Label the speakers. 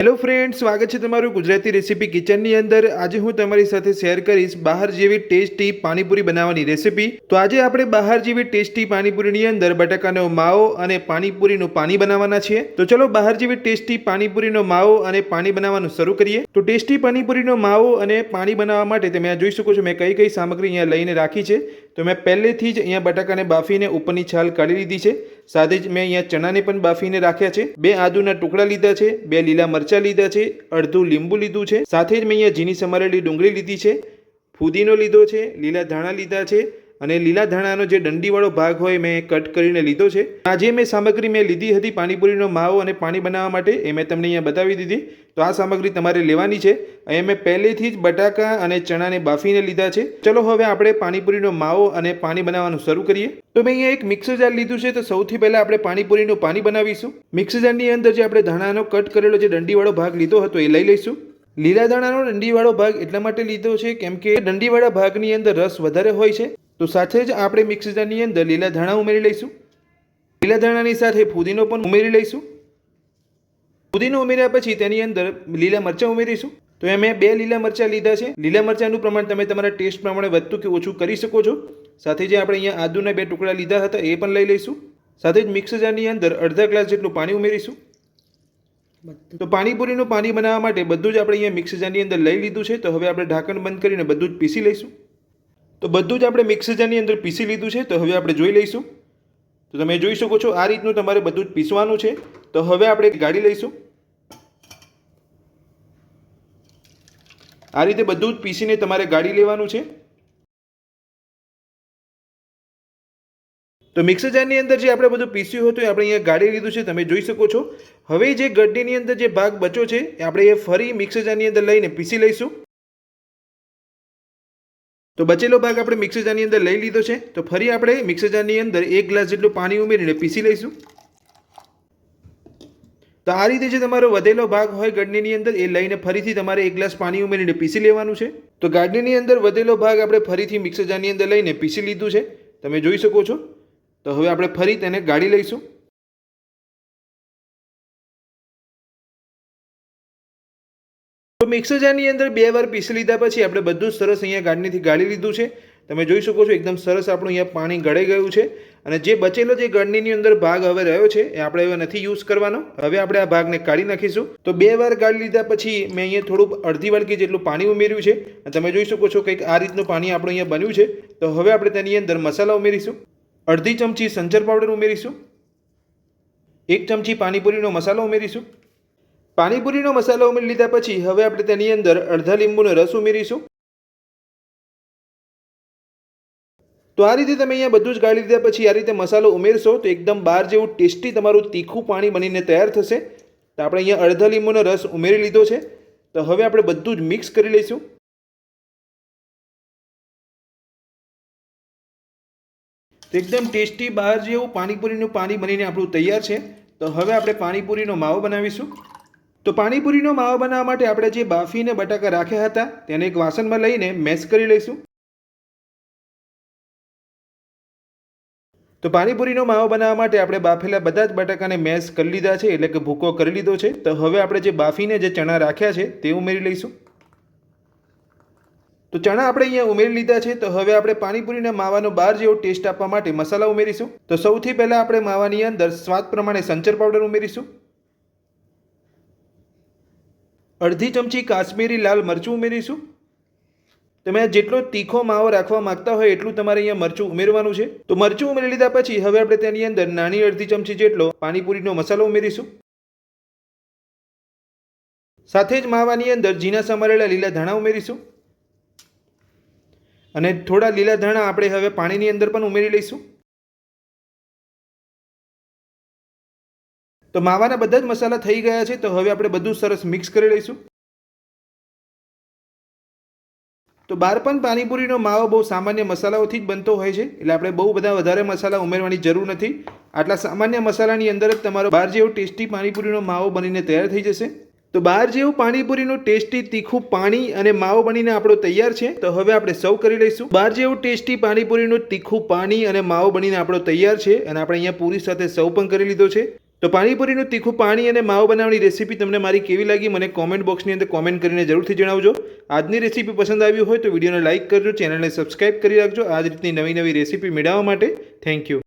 Speaker 1: Hello friend સ્વાગત છે તમારું ગુજરાતી રેસીપી કિચનની અંદર. આજે હું તમારી સાથે શેર કરીશ બહાર જેવી ટેસ્ટી પાણીપુરી બનાવવાની રેસીપી તો આજે આપણે બહાર જેવી ટેસ્ટી પાણીપુરીની અંદર બટાકાનો માવો અને પાણીપુરીનું પાણી બનાવવાના છીએ. તો ચલો બહાર જેવી ટેસ્ટી પાણીપુરીનો માવો અને પાણી બનાવવાનું શરૂ કરીએ. તો ટેસ્ટી પાણીપુરીનો માવો અને પાણી બનાવવા માટે તમે આ જોઈ શકો છો, મેં કઈ કઈ સામગ્રી અહીંયા લઈને રાખી છે. તો મેં પહેલેથી જ અહીંયા બટાકાને બાફીને ઉપરની છાલ કાઢી લીધી છે. સાથે જ મેં અહીંયા ચણાને પણ બાફીને રાખ્યા છે. બે આદુના ટુકડા લીધા છે, બે લીલા મરચાં લીધા છે, અડધું લીંબુ લીધું છે. સાથે જ મેં અહીંયા ઝીણી સમારેલી ડુંગળી લીધી છે. ફુદીનો લીધો છે, લીલા ધાણા લીધા છે અને લીલા ધાણાનો જે દંડીવાળો ભાગ હોય મેં કટ કરીને લીધો છે. આ જે મેં સામગ્રી મેં લીધી હતી પાણીપુરીનો માવો અને પાણી બનાવવા માટે એ મેં તમને અહીંયા બતાવી દીધી. તો આ સામગ્રી તમારે લેવાની છે. અહીંયા મેં પહેલેથી જ બટાકા અને ચણાને બાફીને લીધા છે. ચલો હવે આપણે પાણીપુરીનો માવો અને પાણી બનાવવાનું શરૂ કરીએ. તો મેં અહીંયા એક મિક્સર જાર લીધું છે. તો સૌથી પહેલાં આપણે પાણીપુરીનું પાણી બનાવીશું. મિક્સર જારની અંદર જે આપણે ધાણાનો કટ કરેલો જે દંડીવાળો ભાગ લીધો હતો એ લઈ લઈશું. લીલા દાણાનો દંડીવાળો ભાગ એટલા માટે લીધો છે કેમ કે દંડીવાળા ભાગની અંદર રસ વધારે હોય છે. તો સાથે જ આપણે મિક્સરની અંદર લીલા ધાણા ઉમેરી લઈશું. લીલા ધાણાની સાથે ફુદીનો પણ ઉમેરી લઈશું. ફુદીનો ઉમેર્યા પછી તેની અંદર લીલા મરચાં ઉમેરીશું. તો એ મેં બે લીલા મરચાં લીધા છે. લીલા મરચાંનું પ્રમાણ તમે તમારા ટેસ્ટ પ્રમાણે વધતું કે ઓછું કરી શકો છો. સાથે જે આપણે અહીંયા આદુના બે ટુકડા લીધા હતા એ પણ લઈ લઈશું. સાથે જ મિક્સ જારની અંદર અડધા ગ્લાસ જેટલું પાણી ઉમેરીશું. તો પાણીપુરીનું પાણી બનાવવા માટે બધું જ આપણે અહીંયા મિક્સ જારની અંદર લઈ લીધું છે. તો હવે આપણે ઢાંકણ બંધ કરીને બધું જ પીસી લઈશું. તો બધું જ આપણે મિક્સર જારની અંદર પીસી લીધું છે, તો હવે આપણે જોઈ લઈશું. તો તમે જોઈ શકો છો, આ રીતનું તમારે બધું જ પીસવાનું છે. તો હવે આપણે ગાડી લઈશું. આ રીતે બધું જ પીસીને તમારે ગાડી લેવાનું છે. તો મિક્સર જારની અંદર જે આપણે બધું પીસ્યું હતું, એ આપણે અહીંયા ગાળી લીધું છે, તમે જોઈ શકો છો. હવે જે ગડ્ડીની અંદર જે ભાગ બચ્યો છે, એ આપણે એ ફરી મિક્સર જારની અંદર લઈને પીસી લઈશું. તો બચેલો ભાગ આપણે મિક્સર જારની અંદર લઈ લીધો છે. તો ફરી આપણે મિક્સર જારની અંદર એક ગ્લાસ જેટલું પાણી ઉમેરીને પીસી લઈશું. તો આ રીતે જે તમારો વધેલો ભાગ હોય ગડનીની અંદર એ લઈને ફરીથી તમારે એક ગ્લાસ પાણી ઉમેરીને પીસી લેવાનું છે. તો ગાડનીની અંદર વધેલો ભાગ આપણે ફરીથી મિક્સર જારની અંદર લઈને પીસી લીધું છે. તમે જોઈ શકો છો. તો હવે આપણે ફરી તેને ગાળી લઈશું. તો મિક્સર જારની અંદર બે વાર પીસી લીધા પછી આપણે બધું સરસ અહીંયા ગાડનીથી ગાળી લીધું છે. તમે જોઈ શકો છો એકદમ સરસ આપણું અહીંયા પાણી ગળાઈ ગયું છે અને જે બચેલો જે ગળણીની અંદર ભાગ હવે રહ્યો છે એ આપણે હવે નથી યુઝ કરવાનો. હવે આપણે આ ભાગને કાઢી નાખીશું. તો બે વાર ગાળી લીધા પછી મેં અહીંયા થોડુંક અડધી વાડકી જેટલું પાણી ઉમેર્યું છે અને તમે જોઈ શકો છો કંઈક આ રીતનું પાણી આપણું અહીંયા બન્યું છે. તો હવે આપણે તેની અંદર મસાલા ઉમેરીશું. અડધી ચમચી સંચર પાવડર ઉમેરીશું. એક ચમચી પાણીપુરીનો મસાલો ઉમેરીશું. પાણીપુરીનો મસાલો ઉમેરી લીધા પછી હવે આપણે તેની અંદર અડધા લીંબુનો રસ ઉમેરીશું. તો આ રીતે તમે અહીંયા બધું જ ગાળી લીધા પછી આ રીતે મસાલો ઉમેરશો તો એકદમ બહાર જેવું ટેસ્ટી તમારું તીખું પાણી બનીને તૈયાર થશે. તો આપણે અહીંયા અડધા લીંબુનો રસ ઉમેરી લીધો છે. તો હવે આપણે બધું જ મિક્સ કરી લઈશું. એકદમ ટેસ્ટી બહાર જેવું પાણીપુરીનું પાણી બનીને આપણું તૈયાર છે. તો હવે આપણે પાણીપુરીનો માવો બનાવીશું. તો પાણીપુરીનો માવો બનાવવા માટે આપણે જે બાફીને બટાકા રાખ્યા હતા, તેને એક વાસણમાં લઈને મેશ કરી લઈશું. તો પાણીપુરીનો માવો બનાવવા માટે આપણે બાફેલા બધા જ બટાકાને મેશ કરી લીધા છે, એટલે કે ભૂકો કરી લીધો છે. તો હવે આપણે જે બાફીને જે ચણા રાખ્યા છે, તે ઉમેરી લઈશું. તો ચણા આપણે અહીંયા ઉમેરી લીધા છે, તો હવે આપણે પાણીપુરીના માવાનો બહાર જેવો ટેસ્ટ આપવા માટે મસાલા ઉમેરીશું. તો સૌથી પહેલાં આપણે માવાની અંદર સ્વાદ પ્રમાણે સંચર પાવડર ઉમેરીશું. અડધી ચમચી કાશ્મીરી લાલ મરચું ઉમેરીશું. તમે જેટલો તીખો માવો રાખવા માંગતા હોય એટલું તમારે અહીંયા મરચું ઉમેરવાનું છે. તો મરચું ઉમેરી લીધા પછી હવે આપણે તેની અંદર નાની અડધી ચમચી જેટલો પાણીપુરીનો મસાલો ઉમેરીશું. સાથે જ માવાની અંદર ઝીણા સમારેલા લીલા ધાણા ઉમેરીશું. અને થોડા લીલા ધાણા આપણે હવે પાણીની અંદર પણ ઉમેરી લઈશું. તો માવાના બધા જ મસાલા થઈ ગયા છે, તો હવે આપણે બધું સરસ મિક્સ કરી લઈશું. તો બાર પણ પાણીપુરીનો માવો બહુ સામાન્ય મસાલાઓથી જ બનતો હોય છે, એટલે આપણે બહુ બધા વધારે મસાલા ઉમેરવાની જરૂર નથી. આટલા સામાન્ય મસાલાની અંદર જ તમારો બહાર જેવો ટેસ્ટી પાણીપુરીનો માવો બનીને તૈયાર થઈ જશે. તો બહાર જેવું પાણીપુરીનું ટેસ્ટી તીખું પાણી અને માવો બનીને આપણો તૈયાર છે, તો હવે આપણે સર્વ કરી લઈશું. બહાર જેવું ટેસ્ટી પાણીપુરીનું તીખું પાણી અને માવો બનીને આપણો તૈયાર છે, અને આપણે અહીંયા પૂરી સાથે સર્વ પણ કરી લીધો છે. તો પાણીપુરીનું તીખું પાણી અને માવો બનાવવાની રેસીપી તમને મારી કેવી લાગી મને કોમેન્ટ બોક્સની અંદર કોમેન્ટ કરીને જરૂરથી જણાવજો. આજની રેસીપી પસંદ આવી હોય તો વિડીયોને લાઇક કરજો, ચેનલને સબસ્ક્રાઇબ કરી રાખજો. આ જ રીતની નવી નવી રેસીપી મેળવવા માટે થેન્ક યુ